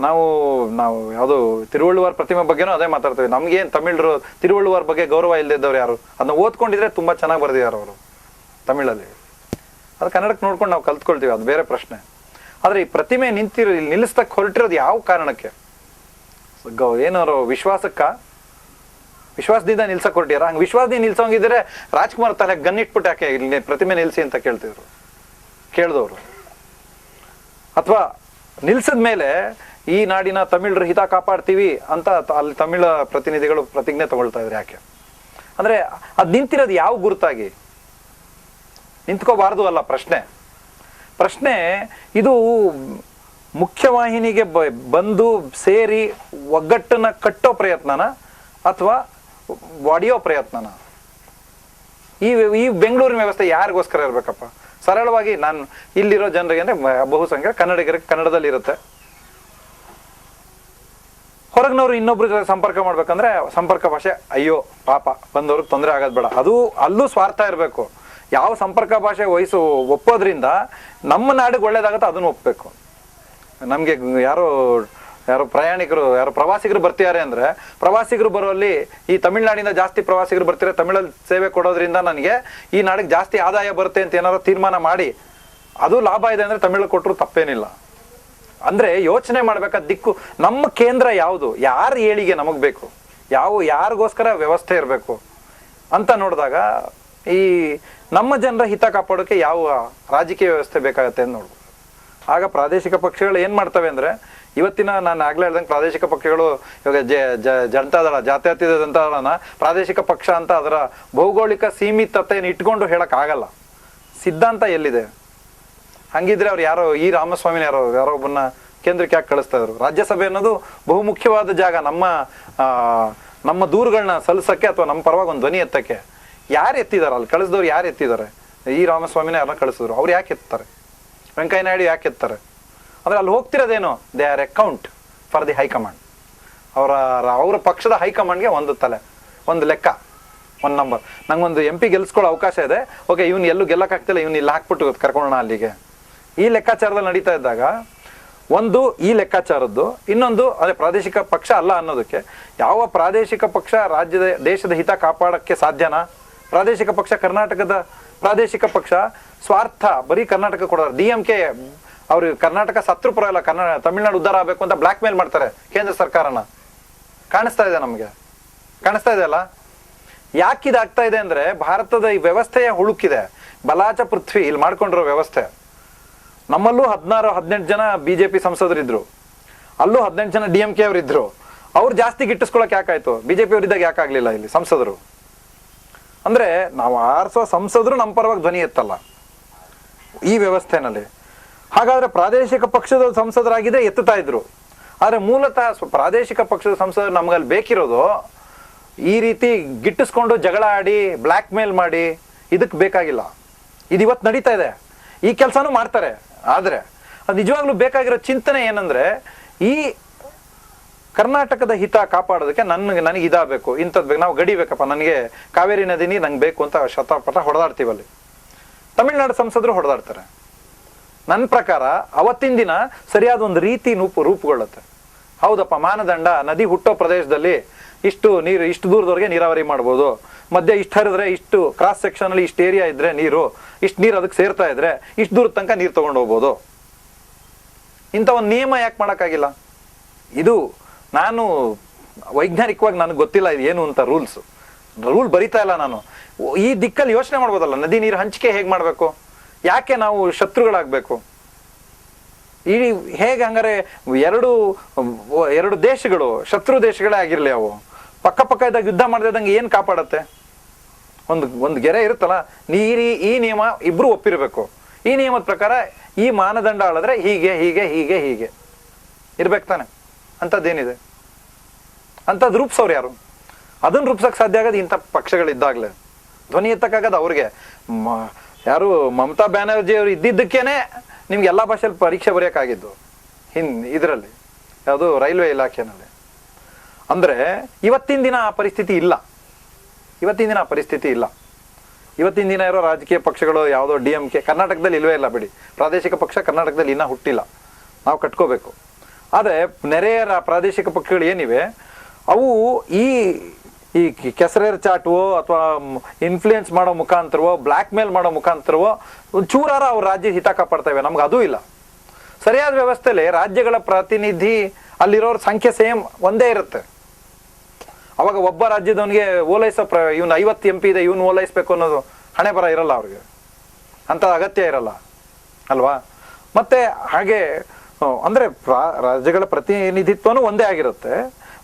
ನಾವು ನಾವು ಯಾವುದು ತಿರುವಳ್ಳುವರ್ ಪ್ರತಿಮೆ ಬಗ್ಗೆನೂ ಅದೇ ಮಾತಾಡ್ತೀವಿ. ನಮಗೇನು ತಮಿಳರು, ತಿರುವಳ್ಳುವರ್ ಬಗ್ಗೆ ಗೌರವ ಇಲ್ಲದಿದ್ದವ್ರು ಯಾರು? ಅದನ್ನ ಓದ್ಕೊಂಡಿದ್ರೆ ತುಂಬಾ ಚೆನ್ನಾಗಿ ಬರೆದಿದ್ದಾರೆ ಅವರು, ತಮಿಳಲ್ಲಿ. ಅದು ಕನ್ನಡಕ್ಕೆ ನೋಡ್ಕೊಂಡು ನಾವು ಕಲ್ತ್ಕೊಳ್ತೀವಿ, ಅದು ಬೇರೆ ಪ್ರಶ್ನೆ. ಆದರೆ ಈ ಪ್ರತಿಮೆ ನಿಂತಿರೋ ನಿಲ್ಲಿಸ್ತಕ್ಕೆ ಹೊರಟಿರೋದು ಯಾವ ಕಾರಣಕ್ಕೆ? ಗೌ- ಏನಾರು ವಿಶ್ವಾಸಕ್ಕ? ವಿಶ್ವಾಸದಿಂದ ನಿಲ್ಸಕ್ಕೆ ಹೊರಟಿಯಾರ ಹಂಗೆ ವಿಶ್ವಾಸದಿಂದ ನಿಲ್ಸೋಂಗಿದ್ರೆ ರಾಜ್ಕುಮಾರ್ ತಲೆ ಗನ್ ಇಟ್ಬಿಟ್ಟು ಯಾಕೆ ಇಲ್ಲಿ ಪ್ರತಿಮೆ ನಿಲ್ಸಿ ಅಂತ ಕೇಳ್ತಿದ್ರು? ಕೇಳಿದವರು. ಅಥವಾ ನಿಲ್ಸಿದ ಮೇಲೆ ಈ ನಾಡಿನ ತಮಿಳರ ಹಿತ ಕಾಪಾಡ್ತೀವಿ ಅಂತ ಅಲ್ಲಿ ತಮಿಳ ಪ್ರತಿನಿಧಿಗಳು ಪ್ರತಿಜ್ಞೆ ತಗೊಳ್ತಾ ಇದ್ರು ಯಾಕೆ? ಅಂದ್ರೆ ಅದು ನಿಂತಿರೋದು ಯಾವ ಗುರುತಾಗಿ? ನಿಂತ್ಕೋಬಾರ್ದು ಅಲ್ಲ ಪ್ರಶ್ನೆ. ಪ್ರಶ್ನೆ, ಇದು ಮುಖ್ಯವಾಹಿನಿಗೆ ಬಂದು ಸೇರಿ ಒಗ್ಗಟ್ಟನ್ನ ಕಟ್ಟೋ ಪ್ರಯತ್ನನ ಅಥವಾ ಒಡೆಯೋ ಪ್ರಯತ್ನನ? ಈ ಈ ಬೆಂಗಳೂರಿನ ವ್ಯವಸ್ಥೆ ಯಾರಿಗೋಸ್ಕರ ಇರ್ಬೇಕಪ್ಪ? ಸರಳವಾಗಿ ನಾನು ಇಲ್ಲಿರೋ ಜನರಿಗೆ ಅಂದ್ರೆ ಬಹುಸಂಖ್ಯೆ ಕನ್ನಡಿಗರಿಗೆ ಕನ್ನಡದಲ್ಲಿ ಇರುತ್ತೆ ಹೊರಗಿನವ್ರು ಇನ್ನೊಬ್ರ ಜೊತೆ ಸಂಪರ್ಕ ಮಾಡ್ಬೇಕಂದ್ರೆ ಸಂಪರ್ಕ ಭಾಷೆ, ಅಯ್ಯೋ, ಪಾಪ, ಬಂದವ್ರಿಗೆ ತೊಂದರೆ ಆಗೋದು ಬೇಡ. ಅದು ಅಲ್ಲೂ ಸ್ವಾರ್ಥ ಇರಬೇಕು. ಯಾವ ಸಂಪರ್ಕ ಭಾಷೆ ವಹಿಸು, ಒಪ್ಪೋದ್ರಿಂದ ನಮ್ಮ ನಾಡಿಗೆ ಒಳ್ಳೇದಾಗತ್ತೆ, ಅದನ್ನು ಒಪ್ಪಬೇಕು ನಮಗೆ ಯಾರೋ, ಯಾರು ಪ್ರಯಾಣಿಕರು, ಯಾರು ಪ್ರವಾಸಿಗರು ಬರ್ತಿದ್ದಾರೆ ಅಂದರೆ, ಪ್ರವಾಸಿಗರು ಬರೋಲ್ಲಿ ಈ ತಮಿಳ್ನಾಡಿಂದ ಜಾಸ್ತಿ ಪ್ರವಾಸಿಗರು ಬರ್ತಾರೆ ತಮಿಳಲ್ಲಿ ಸೇವೆ ಕೊಡೋದ್ರಿಂದ ನನಗೆ ಈ ನಾಡಿಗೆ ಜಾಸ್ತಿ ಆದಾಯ ಬರುತ್ತೆ ಅಂತ ಏನಾದ್ರು ತೀರ್ಮಾನ ಮಾಡಿ, ಅದು ಲಾಭ ಇದೆ ಅಂದರೆ ತಮಿಳು ಕೊಟ್ಟರು ತಪ್ಪೇನಿಲ್ಲ. ಅಂದ್ರೆ ಯೋಚನೆ ಮಾಡ್ಬೇಕಾದ ದಿಕ್ಕು ನಮ್ಮ ಕೇಂದ್ರ ಯಾವುದು? ಯಾರ ಏಳಿಗೆ ನಮಗ್ ಬೇಕು? ಯಾವ ಯಾರಿಗೋಸ್ಕರ ವ್ಯವಸ್ಥೆ ಇರಬೇಕು? ಅಂತ ನೋಡಿದಾಗ ಈ ನಮ್ಮ ಜನರ ಹಿತ ಕಾಪಾಡೋಕೆ ಯಾವ ರಾಜಕೀಯ ವ್ಯವಸ್ಥೆ ಬೇಕಾಗತ್ತೆ ಅಂತ ನೋಡ್ಬೋದು. ಆಗ ಪ್ರಾದೇಶಿಕ ಪಕ್ಷಗಳು ಏನ್ ಮಾಡ್ತವೆ ಅಂದ್ರೆ, ಇವತ್ತಿನ ನಾನು ಆಗ್ಲೇ ಹೇಳ್ದಂಗೆ ಪ್ರಾದೇಶಿಕ ಪಕ್ಷಗಳು, ಇವಾಗ ಜ ಜನತಾದಳ ಜಾತ್ಯತೀತ ಜನತಾದಳನ ಪ್ರಾದೇಶಿಕ ಪಕ್ಷ ಅಂತ ಅದರ ಭೌಗೋಳಿಕ ಸೀಮಿತತೆಯನ್ನು ಇಟ್ಕೊಂಡು ಹೇಳಕ್ ಆಗಲ್ಲ ಸಿದ್ಧಾಂತ ಎಲ್ಲಿದೆ? ಹಂಗಿದ್ರೆ ಅವ್ರು ಯಾರೋ ಈ ರಾಮಸ್ವಾಮಿನ ಯಾರೋ ಯಾರೋ ಒಬ್ಬನ್ನ ಕೇಂದ್ರಕ್ಕೆ ಯಾಕೆ ಕಳಿಸ್ತಾ ಇದ್ರು? ರಾಜ್ಯಸಭೆ ಅನ್ನೋದು ಬಹುಮುಖ್ಯವಾದ ಜಾಗ. ನಮ್ಮ ನಮ್ಮ ದೂರುಗಳನ್ನ ಸಲ್ಲಿಸಕ್ಕೆ ಅಥವಾ ನಮ್ಮ ಪರವಾಗಿ ಒಂದು ಧ್ವನಿ ಎತ್ತಕ್ಕೆ. ಯಾರು ಎತ್ತಿದಾರೆ? ಅಲ್ಲಿ ಕಳಿಸಿದವ್ರು ಯಾರು ಎತ್ತಿದ್ದಾರೆ ಈ ರಾಮಸ್ವಾಮಿನ ಯಾರನ್ನ ಕಳಿಸಿದ್ರು? ಅವ್ರು ಯಾಕೆ ಎತ್ತಾರೆ? ವೆಂಕಯ್ಯ ನಾಯ್ಡು ಯಾಕೆ ಎತ್ತಾರೆ? ಅಂದ್ರೆ ಅಲ್ಲಿ ಹೋಗ್ತಿರೋದೇನು? They are account for the high command ಅವರ ಅವರ ಪಕ್ಷದ ಹೈಕಮಾಂಡ್ಗೆ ಒಂದು ತಲೆ, ಒಂದು ಲೆಕ್ಕ, ಒಂದು ನಂಬರ್ ನಂಗೊಂದು ಎಂ ಪಿ ಗೆಲ್ಸ್ಕೊಳ್ಳೋ ಅವಕಾಶ ಇದೆ. ಓಕೆ ಇವ್ನು ಎಲ್ಲೂ ಗೆಲ್ಲಕ್ಕಾಗ್ತಿಲ್ಲ, ಇವ್ನು ಇಲ್ಲಿ ಹಾಕ್ಬಿಟ್ಟು ಕರ್ಕೊಳ್ಳೋಣ ಅಲ್ಲಿಗೆ. ಈ ಲೆಕ್ಕಾಚಾರದಲ್ಲಿ ನಡೀತಾ ಇದ್ದಾಗ, ಒಂದು ಈ ಲೆಕ್ಕಾಚಾರದ್ದು, ಇನ್ನೊಂದು ಅದೇ ಪ್ರಾದೇಶಿಕ ಪಕ್ಷ ಅಲ್ಲ ಅನ್ನೋದಕ್ಕೆ, ಯಾವ ಪ್ರಾದೇಶಿಕ ಪಕ್ಷ ರಾಜ್ಯದ, ದೇಶದ ಹಿತ ಕಾಪಾಡಕ್ಕೆ ಸಾಧ್ಯನಾ? ಪ್ರಾದೇಶಿಕ ಪಕ್ಷ ಕರ್ನಾಟಕದ ಪ್ರಾದೇಶಿಕ ಪಕ್ಷ, ಸ್ವಾರ್ಥ, ಬರೀ ಕರ್ನಾಟಕ ಕೊಡೋದು ಡಿ ಎಂ ಕೆ, ಅವ್ರು ಕರ್ನಾಟಕ ಸತ್ರು ಇಲ್ಲ ಕನ್ನಡ ತಮಿಳ್ನಾಡು ಉದ್ಧಾರ ಆಗಬೇಕು ಅಂತ ಬ್ಲ್ಯಾಕ್ ಮೇಲ್ ಮಾಡ್ತಾರೆ ಕೇಂದ್ರ ಸರ್ಕಾರನ. ಕಾಣಿಸ್ತಾ ಇದೆ ನಮಗೆ? ಕಾಣಿಸ್ತಾ ಇದೆ ಅಲ್ಲ? ಯಾಕೆ ಇದಾಗ್ತಾ ಇದೆ ಅಂದ್ರೆ, ಭಾರತದ ಈ ವ್ಯವಸ್ಥೆಯ ಹುಳುಕಿದೆ. ಬಲಾಚ ಪೃಥ್ವಿ, ಇಲ್ಲಿ ಮಾಡ್ಕೊಂಡಿರೋ ವ್ಯವಸ್ಥೆ. ನಮ್ಮಲ್ಲೂ ಹದಿನಾರು, ಹದಿನೆಂಟು ಜನ ಬಿಜೆಪಿ ಸಂಸದರಿದ್ರು. ಅಲ್ಲೂ ಹದಿನೆಂಟು ಜನ ಡಿ ಎಂ ಕೆ ಅವರಿದ್ರು. ಅವ್ರು ಜಾಸ್ತಿ ಗಿಟ್ಟಿಸ್ಕೊಳಕ್ ಯಾಕಾಯ್ತು? ಬಿಜೆಪಿ ಅವರಿದ್ದಾಗ ಯಾಕಾಗ್ಲಿಲ್ಲ ಇಲ್ಲಿ ಸಂಸದರು? ಅಂದ್ರೆ ನಾವು ಆರಿಸೋ ಸಂಸದರು ನಮ್ಮ ಪರವಾಗಿ ಧ್ವನಿ ಎತ್ತಲ್ಲ ಈ ವ್ಯವಸ್ಥೆನಲ್ಲಿ. ಹಾಗಾದ್ರೆ ಪ್ರಾದೇಶಿಕ ಪಕ್ಷದ ಸಂಸದರಾಗಿದ್ರೆ ಎತ್ತುತ್ತಾ ಇದ್ರು. ಆದ್ರೆ ಮೂಲತಃ ಪ್ರಾದೇಶಿಕ ಪಕ್ಷದ ಸಂಸದರು ನಮ್ಗಲ್ಲಿ ಬೇಕಿರೋದು ಈ ರೀತಿ ಗಿಟ್ಟಿಸ್ಕೊಂಡು ಜಗಳ ಆಡಿ ಬ್ಲ್ಯಾಕ್ ಮೇಲ್ ಮಾಡಿ ಇದಕ್ಕೆ ಬೇಕಾಗಿಲ್ಲ. ಇದು ಇವತ್ತು ನಡೀತಾ ಇದೆ. ಈ ಕೆಲಸನೂ ಮಾಡ್ತಾರೆ. ಆದ್ರೆ ಅದು ನಿಜವಾಗ್ಲೂ ಬೇಕಾಗಿರೋ ಚಿಂತನೆ ಏನಂದ್ರೆ ಈ ಕರ್ನಾಟಕದ ಹಿತ ಕಾಪಾಡೋದಕ್ಕೆ ನನಗೆ ನನಗೆ ಇದಾಗಬೇಕು ಇಂಥದ್ದು ಬೇಕು. ನಾವು ಗಡಿಬೇಕಪ್ಪ, ನನಗೆ ಕಾವೇರಿ ನದಿ ನಂಗೆ ಬೇಕು ಅಂತ ಶತಪಥ ಹೊಡೆದಾಡ್ತೀವಲ್ಲಿ ತಮಿಳ್ನಾಡು ಸಂಸದರು ಹೊಡೆದಾಡ್ತಾರೆ. ನನ್ನ ಪ್ರಕಾರ ಅವತ್ತಿನ ದಿನ ಸರಿಯಾದ ಒಂದು ರೀತಿ ರೂಪು, ರೂಪುಗೊಳ್ಳುತ್ತೆ. ಹೌದಪ್ಪ, ಮಾನದಂಡ, ನದಿ ಹುಟ್ಟೋ ಪ್ರದೇಶದಲ್ಲಿ ಇಷ್ಟು ನೀರು, ಇಷ್ಟು ದೂರದವರೆಗೆ ನೀರಾವರಿ ಮಾಡ್ಬೋದು. ಮಧ್ಯೆ ಇಷ್ಟು ಹರಿದ್ರೆ ಇಷ್ಟು ಕ್ರಾಸ್ ಸೆಕ್ಷನ್ ಅಲ್ಲಿ ಇಷ್ಟು ಏರಿಯಾ ಇದ್ರೆ ನೀರು, ಇಷ್ಟು ನೀರು ಅದಕ್ಕೆ ಸೇರ್ತಾ ಇದ್ರೆ ಇಷ್ಟು ದೂರದ ತನಕ ನೀರು ತಗೊಂಡು ಹೋಗ್ಬೋದು. ಇಂಥ ಒಂದು ನಿಯಮ ಯಾಕೆ ಮಾಡೋಕ್ಕಾಗಿಲ್ಲ? ಇದು ನಾನು ವೈಜ್ಞಾನಿಕವಾಗಿ ನನಗೆ ಗೊತ್ತಿಲ್ಲ ಇದು ಏನು ಅಂತ ರೂಲ್ಸ್ ರೂಲ್ ಬರಿತಾ ಇಲ್ಲ ನಾನು. ಈ ದಿಕ್ಕಲ್ಲಿ ಯೋಚನೆ ಮಾಡ್ಬೋದಲ್ಲ, ನದಿ ನೀರು ಹಂಚಿಕೆ ಹೇಗೆ ಮಾಡಬೇಕು? ಯಾಕೆ ನಾವು ಶತ್ರುಗಳಾಗಬೇಕು? ಈ ಹೇಗೆ ಹಂಗಾರೆ ಎರಡು ಎರಡು ದೇಶಗಳು, ಶತ್ರು ದೇಶಗಳೇ ಆಗಿರಲಿ ಅವು. ಪಕ್ಕ ಪಕ್ಕ ಇದ್ದಾಗ ಯುದ್ಧ ಮಾಡದಿದ್ದಂಗೆ ಏನು ಕಾಪಾಡತ್ತೆ? ಒಂದು ಒಂದು ಗೆರೆ ಇರುತ್ತಲ್ಲ ನೀರಿ ಈ ನಿಯಮ ಇಬ್ರು ಒಪ್ಪಿರಬೇಕು. ಈ ನಿಯಮದ ಪ್ರಕಾರ ಈ ಮಾನದಂಡ ಆಳಿದ್ರೆ ಹೀಗೆ ಹೀಗೆ ಹೀಗೆ ಹೀಗೆ. ಇರ್ಬೇಕು ತಾನೆ. ಅಂಥದ್ದೇನಿದೆ? ಅಂಥದ್ದು ರೂಪಿಸೋರು ಯಾರು? ಅದನ್ನ ರೂಪಿಸಕ್ಕೆ ಸಾಧ್ಯ ಆಗೋದು ಇಂಥ ಪಕ್ಷಗಳಿದ್ದಾಗಲೇ. ಧ್ವನಿ ಎತ್ತಕ್ಕಾಗದು ಅವ್ರಿಗೆ. ಮ- ಯಾರು ಮಮತಾ ಬ್ಯಾನರ್ಜಿ ಅವರು ಇದ್ದಿದ್ದಕ್ಕೇನೆ ನಿಮ್ಗೆ ಎಲ್ಲ ಭಾಷೆಯಲ್ಲಿ ಪರೀಕ್ಷೆ ಬರೆಯೋಕ್ಕಾಗಿದ್ದು. ಹಿಂದ್, ಇದರಲ್ಲಿ. ಯಾವುದು ರೈಲ್ವೆ ಇಲಾಖೆನಲ್ಲಿ. ಅಂದ್ರೆ ಇವತ್ತಿನ ದಿನ ಆ ಪರಿಸ್ಥಿತಿ ಇಲ್ಲ. ಇವತ್ತಿನ ದಿನ ಆ ಪರಿಸ್ಥಿತಿ ಇಲ್ಲ. ಇವತ್ತಿನ ದಿನ ಇರೋ ರಾಜಕೀಯ ಪಕ್ಷಗಳು ಯಾವುದೋ ಡಿ ಎಂ ಕೆ, ಕರ್ನಾಟಕದಲ್ಲಿ ಇಲ್ವೇ ಇಲ್ಲ ಬಿಡಿ. ಪ್ರಾದೇಶಿಕ ಪಕ್ಷ ಕರ್ನಾಟಕದಲ್ಲಿ ಇನ್ನೂ ಹುಟ್ಟಿಲ್ಲ. ನಾವು ಕಟ್ಕೋಬೇಕು. ಆದರೆ ನೆರೆಯ ಪ್ರಾದೇಶಿಕ ಪಕ್ಷಗಳು ಏನಿವೆ, ಅವು ಈ ಈ ಕೆಸರೇರ್ ಚಾಟುವೋ ಅಥವಾ ಇನ್ಫ್ಲೂಯೆನ್ಸ್ ಮಾಡೋ ಮುಖಾಂತರವೋ ಬ್ಲ್ಯಾಕ್ ಮೇಲ್ ಮಾಡೋ ಮುಖಾಂತರವೋ ಚೂರಾರ ಅವ್ರ ರಾಜ್ಯ ಹಿತ ಕಾಪಾಡ್ತವೆ. ನಮ್ಗೆ ಅದೂ ಇಲ್ಲ. ಸರಿಯಾದ ವ್ಯವಸ್ಥೆಯಲ್ಲಿ ರಾಜ್ಯಗಳ ಪ್ರತಿನಿಧಿ ಅಲ್ಲಿರೋರ ಸಂಖ್ಯೆ ಸೇಮ್ ಒಂದೇ ಇರುತ್ತೆ. ಅವಾಗ ಒಬ್ಬ ರಾಜ್ಯದವನಿಗೆ ಓಲೈಸೋ ಪ್ರ, ಇವನು ಐವತ್ತು ಎಂ ಪಿ ಇದೆ, ಇವನು ಓಲೈಸ್ಬೇಕು ಅನ್ನೋದು ಹಣೆ ಬರ ಇರಲ್ಲ ಅವ್ರಿಗೆ. ಅಂತ ಅಗತ್ಯ ಇರಲ್ಲ. ಅಲ್ವಾ? ಮತ್ತೆ ಹಾಗೆ ಅಂದ್ರೆ ರಾಜ್ಯಗಳ ಪ್ರತಿನಿಧಿತ್ವನೂ ಒಂದೇ ಆಗಿರುತ್ತೆ.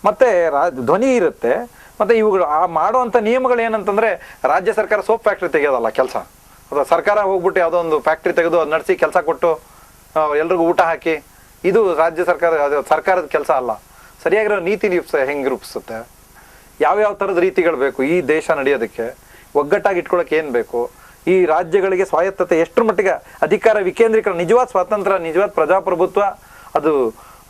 ಮತ್ತೆ ಧ್ವನಿ ಇರುತ್ತೆ. ಮತ್ತೆ ಇವುಗಳು, ಆ ಮಾಡುವಂತ ನಿಯಮಗಳು ಏನಂತಂದ್ರೆ ರಾಜ್ಯ ಸರ್ಕಾರ ಸೋಪ್ ಫ್ಯಾಕ್ಟ್ರಿ ತೆಗೆಯೋದಲ್ಲ ಕೆಲಸ. ಅಥವಾ ಸರ್ಕಾರ ಹೋಗ್ಬಿಟ್ಟು ಯಾವುದೋ ಒಂದು ಫ್ಯಾಕ್ಟ್ರಿ ತೆಗೆದು ಅದು ನಡೆಸಿ ಕೆಲಸ ಕೊಟ್ಟು ಎಲ್ರಿಗೂ ಊಟ ಹಾಕಿ, ಇದು ರಾಜ್ಯ ಸರ್ಕಾರ ಸರ್ಕಾರದ ಕೆಲಸ ಅಲ್ಲ. ಸರಿಯಾಗಿರೋ ನೀತಿ ರೂಪಿಸ ಹೆಂಗೆ ರೂಪಿಸುತ್ತೆ? ಯಾವ್ಯಾವ ಥರದ ರೀತಿಗಳು ಬೇಕು ಈ ದೇಶ ನಡೆಯೋದಕ್ಕೆ? ಒಗ್ಗಟ್ಟಾಗಿ ಇಟ್ಕೊಳಕ್ಕೆ ಏನು ಬೇಕು? ಈ ರಾಜ್ಯಗಳಿಗೆ ಸ್ವಾಯತ್ತತೆ ಎಷ್ಟರ ಮಟ್ಟಿಗೆ ಅಧಿಕಾರ ವಿಕೇಂದ್ರೀಕರಣ, ನಿಜವಾದ ಸ್ವಾತಂತ್ರ್ಯ, ನಿಜವಾದ ಪ್ರಜಾಪ್ರಭುತ್ವ, ಅದು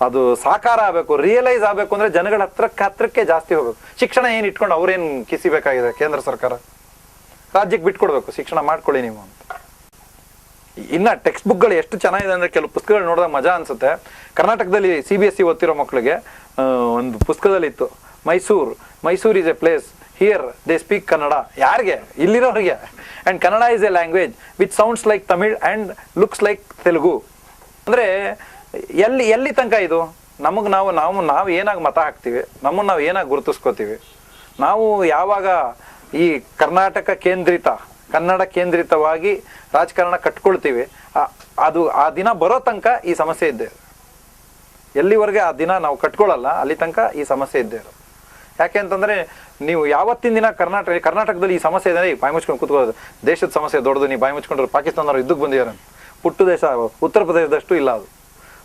ಅದು ಸಾಕಾರ ಆಗಬೇಕು ರಿಯಲೈಸ್ ಆಗಬೇಕು ಅಂದ್ರೆ ಜನಗಳ ಹತ್ರಕ್ಕೆ ಹತ್ರಕ್ಕೆ ಜಾಸ್ತಿ ಹೋಗ್ಬೇಕು. ಶಿಕ್ಷಣ ಏನು ಇಟ್ಕೊಂಡು ಅವ್ರೇನು ಕಿಸಿಬೇಕಾಗಿದೆ ಕೇಂದ್ರ ಸರ್ಕಾರ? ರಾಜ್ಯಕ್ಕೆ ಬಿಟ್ಕೊಡ್ಬೇಕು, ಶಿಕ್ಷಣ ಮಾಡ್ಕೊಳ್ಳಿ ನೀವು ಅಂತ. ಇನ್ನ ಟೆಕ್ಸ್ಟ್ ಬುಕ್ಗಳು ಎಷ್ಟು ಚೆನ್ನಾಗಿದೆ ಅಂದ್ರೆ ಕೆಲವು ಪುಸ್ತಕಗಳು ನೋಡಿದಾಗ ಮಜಾ ಅನ್ಸುತ್ತೆ. ಕರ್ನಾಟಕದಲ್ಲಿ ಸಿ ಬಿ ಎಸ್ ಸಿ ಓದ್ತಿರೋ ಮಕ್ಕಳಿಗೆ ಒಂದು ಪುಸ್ತಕದಲ್ಲಿ ಇತ್ತು Mysore. Mysore is a place here they speak Kannada ಯಾರಿಗೆ? ಇಲ್ಲಿರೋರಿಗೆ. And Kannada is a language which sounds like Tamil and looks like Telugu ಅಂದರೆ, ಎಲ್ಲಿ ಎಲ್ಲಿ ತನಕ ಇದು? ನಮಗೆ ನಾವು ನಾವು ನಾವು ಏನಾಗಿ ಮತ ಹಾಕ್ತೀವಿ? ನಮ್ಮನ್ನು ನಾವು ಏನಾಗಿ ಗುರುತಿಸ್ಕೋತೀವಿ? ನಾವು ಯಾವಾಗ ಈ ಕರ್ನಾಟಕ ಕೇಂದ್ರಿತ, ಕನ್ನಡ ಕೇಂದ್ರಿತವಾಗಿ ರಾಜಕಾರಣ ಕಟ್ಕೊಳ್ತೀವಿ ಅದು, ಆ ದಿನ ಬರೋ ತನಕ ಈ ಸಮಸ್ಯೆ ಇದ್ದೇ. ಇದೆ. ಎಲ್ಲಿವರೆಗೆ ಆ ದಿನ ನಾವು ಕಟ್ಕೊಳ್ಳಲ್ಲ ಅಲ್ಲಿ ತನಕ ಈ ಸಮಸ್ಯೆ ಇದ್ದೇ ಯಾಕೆ ಅಂತಂದ್ರೆ ನೀವು ಯಾವತ್ತಿನ ದಿನ ಕರ್ನಾಟಕ ಕರ್ನಾಟಕದಲ್ಲಿ ಈ ಸಮಸ್ಯೆ ಇದೆ ಬಾಯಿ ಮುಚ್ಕೊಂಡು ಕೂತ್ಕೊಳ್ಳೋದು. ದೇಶದ ಸಮಸ್ಯೆ ದೊಡ್ಡದು, ನೀವು ಬಾಯಿ ಮುಚ್ಕೊಂಡ್ರೆ ಪಾಕಿಸ್ತಾನದವ್ರು ಯುದ್ಧಕ್ಕೆ ಬಂದಿದ್ದಾರೆ. ಪುಟ್ಟು ದೇಶ, ಉತ್ತರ ಪ್ರದೇಶದಷ್ಟು ಇಲ್ಲ ಅದು.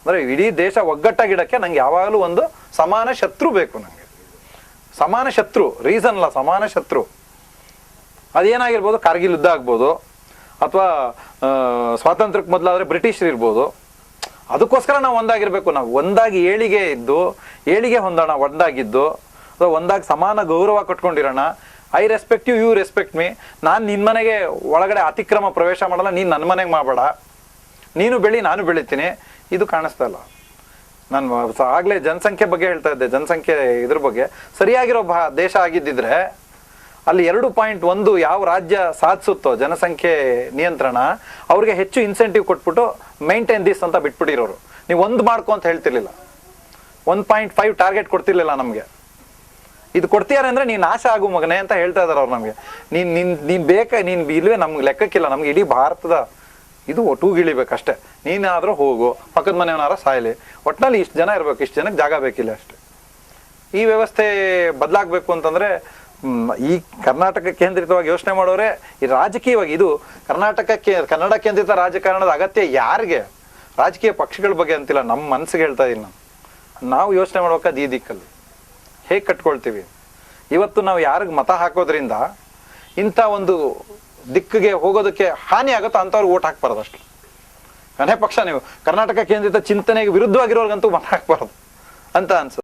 ಅಂದ್ರೆ ಇಡೀ ದೇಶ ಒಗ್ಗಟ್ಟಾಗಿಡಕ್ಕೆ ನಂಗೆ ಯಾವಾಗಲೂ ಒಂದು ಸಮಾನ ಶತ್ರು ಬೇಕು ನನಗೆ ಸಮಾನ ಶತ್ರು ರೀಸನ್ ಅಲ್ಲ, ಸಮಾನ ಶತ್ರು. ಅದೇನಾಗಿರ್ಬೋದು, ಕಾರ್ಗಿಲ್ ಯುದ್ಧ ಆಗ್ಬೋದು, ಅಥವಾ ಸ್ವಾತಂತ್ರ್ಯಕ್ಕೆ ಮೊದಲಾದ್ರೆ ಬ್ರಿಟಿಷರು ಇರ್ಬೋದು. ಅದಕ್ಕೋಸ್ಕರ ನಾವು ಒಂದಾಗಿರ್ಬೇಕು. ನಾವು ಒಂದಾಗಿ ಏಳಿಗೆ ಇದ್ದು, ಏಳಿಗೆ ಹೊಂದೋಣ, ಒಂದಾಗಿದ್ದು ಅಥವಾ ಒಂದಾಗಿ ಸಮಾನ ಗೌರವ ಕಟ್ಕೊಂಡಿರೋಣ. I respect you you respect me ನಾನು ನಿನ್ನ ಮನೆಗೆ ಒಳಗಡೆ ಅತಿಕ್ರಮ ಪ್ರವೇಶ ಮಾಡಲ್ಲ, ನೀನು ನನ್ನ ಮನೆಗೆ ಮಾಡಬೇಡ. ನೀನು ಬೆಳಿ, ನಾನು ಬೆಳಿತೀನಿ. ಇದು ಕಾಣಿಸ್ತಾ ಇಲ್ಲ. ನಾನು ಆಗಲೇ ಜನಸಂಖ್ಯೆ ಬಗ್ಗೆ ಹೇಳ್ತಾ ಇದ್ದೆ, ಜನಸಂಖ್ಯೆ ಇದ್ರ ಬಗ್ಗೆ. ಸರಿಯಾಗಿರೋ ಭಾ ದೇಶ ಆಗಿದ್ದಿದ್ರೆ, ಅಲ್ಲಿ ಎರಡು ಪಾಯಿಂಟ್ ಒಂದು ಯಾವ ರಾಜ್ಯ ಸಾಧಿಸುತ್ತೋ, ಜನಸಂಖ್ಯೆ ನಿಯಂತ್ರಣ, ಅವ್ರಿಗೆ ಹೆಚ್ಚು ಇನ್ಸೆಂಟಿವ್ ಕೊಟ್ಬಿಟ್ಟು ಮೈಂಟೈನ್ ದಿಸ್ ಅಂತ ಬಿಟ್ಬಿಟ್ಟಿರೋರು. ನೀವು ಒಂದು ಮಾಡ್ಕೊ ಅಂತ ಹೇಳ್ತಿರ್ಲಿಲ್ಲ. ಒನ್ ಪಾಯಿಂಟ್ ಫೈವ್ ಟಾರ್ಗೆಟ್ ಕೊಡ್ತಿರ್ಲಿಲ್ಲ ನಮಗೆ. ಇದು ಕೊಡ್ತೀಯಾರೆ ಅಂದ್ರೆ ನೀನ್ ನಾಶ ಆಗು ಮಗನೇ ಅಂತ ಹೇಳ್ತಾ ಇದಾರೆ ಅವ್ರು ನಮಗೆ. ನೀನ್ ನಿನ್ ನೀನ್ ಬೇಕ ನೀನ್ ಇಲ್ವೇ ನಮ್ಗೆ ಲೆಕ್ಕಕ್ಕಿಲ್ಲ. ನಮ್ಗೆ ಇಡೀ ಭಾರತದ ಇದು ಒಟ್ಟುಗಿಳಿಬೇಕಷ್ಟೇ ನೀನಾದ್ರೂ ಹೋಗು. ಪಕ್ಕದ ಮನೆಯವನಾರ ಸಾಯಲಿ. ಒಟ್ಟಿನಲ್ಲಿ ಇಷ್ಟು ಜನ ಇರ್ಬೇಕು. ಇಷ್ಟು ಜನಕ್ಕೆ ಜಾಗ ಬೇಕಿಲ್ಲ ಅಷ್ಟೇ. ಈ ವ್ಯವಸ್ಥೆ ಬದಲಾಗಬೇಕು ಅಂತಂದ್ರೆ ಈ ಕರ್ನಾಟಕ ಕೇಂದ್ರಿತವಾಗಿ ಯೋಚನೆ ಮಾಡೋರೆ, ಈ ರಾಜಕೀಯವಾಗಿ ಇದು ಕರ್ನಾಟಕಕ್ಕೆ ಕನ್ನಡ ಕೇಂದ್ರಿತ ರಾಜಕಾರಣದ ಅಗತ್ಯ ಯಾರಿಗೆ? ರಾಜಕೀಯ ಪಕ್ಷಗಳ ಬಗ್ಗೆ ಅಂತಿಲ್ಲ. ನಮ್ಮ ಮನಸ್ಸಿಗೆ ಹೇಳ್ತಾ ಇದೀನಿ ನಾವು ಯೋಚನೆ ಮಾಡ್ಬೇಕಾದ ಈ ದಿಕ್ಕಲ್ಲಿ. ಹೇಗೆ ಕಟ್ಕೊಳ್ತೀವಿ? ಇವತ್ತು ನಾವು ಯಾರಿಗೆ ಮತ ಹಾಕೋದ್ರಿಂದ ಇಂಥ ಒಂದು ದಿಕ್ಕಿಗೆ ಹೋಗೋದಕ್ಕೆ ಹಾನಿ ಆಗುತ್ತೋ ಅಂಥವ್ರಿಗೆ ಓಟ್ ಹಾಕ್ಬಾರ್ದು ಅಷ್ಟು. ಕೊನೆ ಪಕ್ಷ ನೀವು ಕರ್ನಾಟಕ ಕೇಂದ್ರಿತ ಚಿಂತನೆಗೆ ವಿರುದ್ಧವಾಗಿರೋರ್ಗಂತೂ ಮತ ಹಾಕ್ಬಾರ್ದು ಅಂತ ಅನ್ಸುತ್ತೆ.